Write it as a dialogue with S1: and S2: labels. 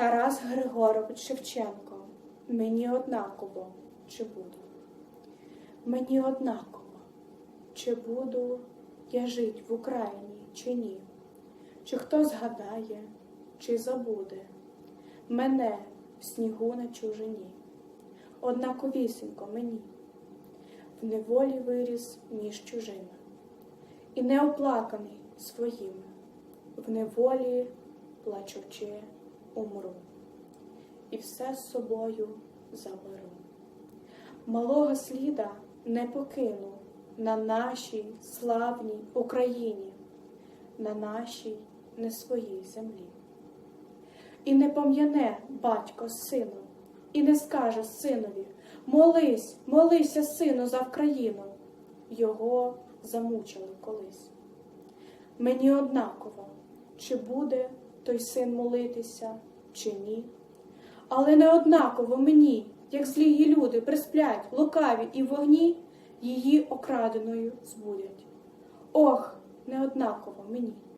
S1: Тарас Григорович Шевченко, мені однаково, чи буду. Мені однаково, чи буду я жить в Україні, чи ні, чи хто згадає, чи забуде. Мене в снігу на чужині. Однаковісінько мені, в неволі виріс між чужими, і не оплаканий своїми, в неволі плачучи умру, і все з собою заберу. Малого сліда не покину на нашій славній Україні, на нашій не своїй землі. І не пом'яне батько з сином, і не скаже синові Молись, молися, сину, за Вкраїну. Його замучили колись. Мені однаково, чи буде той син молитися, чи ні. Але неоднаково мені, як злії люди присплять, лукаві і вогні, її окраденою збудять. Ох, неоднаково мені.